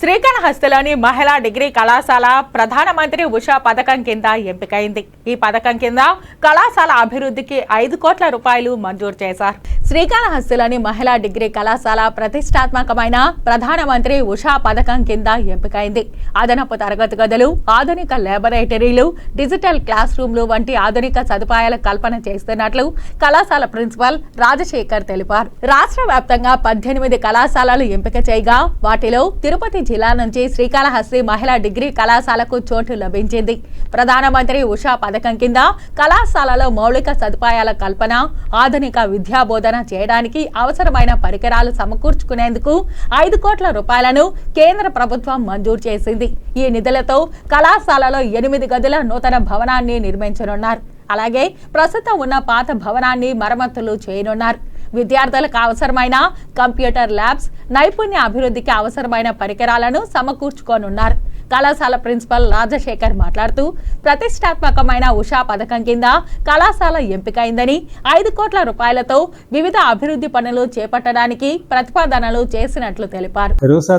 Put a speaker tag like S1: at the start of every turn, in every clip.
S1: శ్రీకాళహస్తిలోని మహిళా డిగ్రీ కళాశాల ప్రధానమంత్రి ఉషా పథకం కింద ఎంపికైంది. ఈ పథకం కింద కళాశాల అభివృద్ధికి ఐదు కోట్ల రూపాయలు మంజూరు చేశారు. శ్రీకాళహస్తిలోని మహిళా డిగ్రీ కళాశాల ప్రతిష్టాత్మకమైన ప్రధానమంత్రి ఉషా పథకం కింద ఎంపికైంది. అదనపు తరగతి గదులు ఆధునిక లాబొరేటరీలు డిజిటల్ క్లాస్ రూమ్లు వంటి ఆధునిక సదుపాయాల కల్పన చేస్తున్నట్లు కళాశాల ప్రిన్సిపల్ రాజశేఖర్ తెలిపారు. రాష్ట్ర వ్యాప్తంగా పద్దెనిమిది కళాశాలలు ఎంపిక చేయగా వాటిలో తిరుపతి జిల్లా నుంచి శ్రీకాళహస్తి మహిళా డిగ్రీ కళాశాలకు చోటు లభించింది. ప్రధానమంత్రి ఉషా పథకం కింద కళాశాలలో మౌలిక సదుపాయాల కల్పన ఆధునిక విద్యా బోధన చేయడానికి అవసరమైన పరికరాలు సమకూర్చుకునేందుకు ఐదు కోట్ల రూపాయలను కేంద్ర ప్రభుత్వం మంజూరు చేసింది. ఈ నిధులతో కళాశాలలో ఎనిమిది గదుల నూతన భవనాన్ని నిర్మించనున్నారు. అలాగే ప్రస్తుతం ఉన్న పాత భవనాన్ని మరమ్మతులు చేయనున్నారు. విద్యార్థులకు అవసరమైన కంప్యూటర్ ల్యాబ్స్ నైపుణ్య అభివృద్ధికి అవసరమైన పరికరాలను సమకూర్చుకోనున్నారు. కళాశాల ప్రిన్సిపల్ రాజశేఖర్ మాట్లాడుతూ ప్రతిష్టాత్మకమైన ఉషా పథకం కింద కళాశాల ఎంపికైందని ఐదు కోట్ల రూపాయలతో వివిధ అభివృద్ధి పనులు చేపట్టడానికి ప్రతిపాదనలు చేసినట్లు తెలిపారు.
S2: రూసా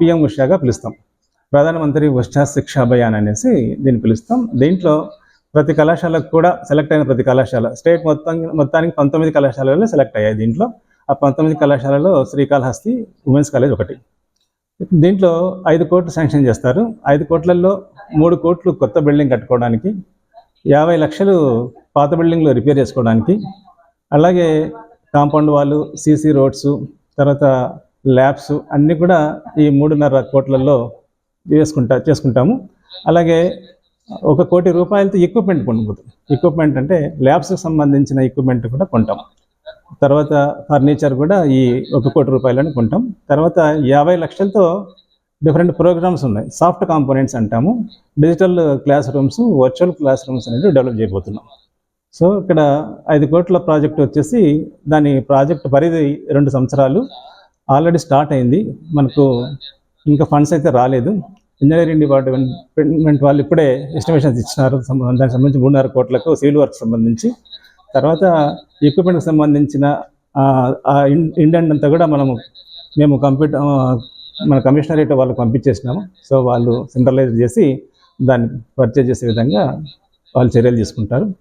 S2: పిఎం ఉషాగా పిలుస్తాం. ప్రధానమంత్రి ఉషా శిక్ష అభియాన్ అనేసి దీన్ని పిలుస్తాం. దీంట్లో ప్రతి కళాశాలకు కూడా సెలెక్ట్ అయిన ప్రతి కళాశాల. స్టేట్ మొత్తం మొత్తానికి పంతొమ్మిది కళాశాలలో సెలెక్ట్ అయ్యాయి దీంట్లో. ఆ పంతొమ్మిది కళాశాలలో శ్రీకాళహస్తి ఉమెన్స్ కాలేజ్ ఒకటి. దీంట్లో ఐదు కోట్లు శాంక్షన్ చేస్తారు. ఐదు కోట్లలో మూడు కోట్లు కొత్త బిల్డింగ్ కట్టుకోవడానికి యాభై లక్షలు పాత బిల్డింగ్లు రిపేర్ చేసుకోవడానికి అలాగే కాంపౌండ్ వాళ్ళు సీసీ రోడ్స్ తర్వాత ల్యాబ్స్ అన్నీ కూడా ఈ మూడున్నర కోట్లలో వేసుకుంటా చేసుకుంటాము. అలాగే ఒక కోటి రూపాయలతో ఎక్విప్మెంట్ కొనుక్కుంటాం. ఎక్విప్మెంట్ అంటే ల్యాబ్స్కి సంబంధించిన ఎక్విప్మెంట్ కూడా కొంటాం. తర్వాత ఫర్నిచర్ కూడా ఈ ఒక కోటి రూపాయలని కొంటాం. తర్వాత యాభై లక్షలతో డిఫరెంట్ ప్రోగ్రామ్స్ ఉన్నాయి. సాఫ్ట్ కాంపోనెంట్స్ అంటాము. Digital classrooms virtual classrooms అనేవి డెవలప్ చేయబోతున్నాం. సో ఇక్కడ ఐదు కోట్ల ప్రాజెక్ట్ వచ్చేసి దాని ప్రాజెక్ట్ పరిధి రెండు సంవత్సరాలు. ఆల్రెడీ స్టార్ట్ అయింది. మనకు ఇంకా ఫండ్స్ అయితే రాలేదు. ఇంజనీరింగ్ డిపార్ట్మెంట్ వాళ్ళు ఇప్పుడే ఎస్టిమేషన్స్ ఇచ్చినారు. దానికి సంబంధించి మూడున్నర కోట్లకు సివిల్ వర్క్ సంబంధించి. తర్వాత ఎక్విప్మెంట్కి సంబంధించిన ఆ, ఇన్- ఇండెంట్ అంతా కూడా మనము మేము కంప్యూటర్ మన కమిషనరేట్ వాళ్ళకి పంపించేసినాము. సో వాళ్ళు సెంట్రలైజ్ చేసి దాన్ని పర్చేజ్ చేసే విధంగా వాళ్ళు చర్యలు తీసుకుంటారు.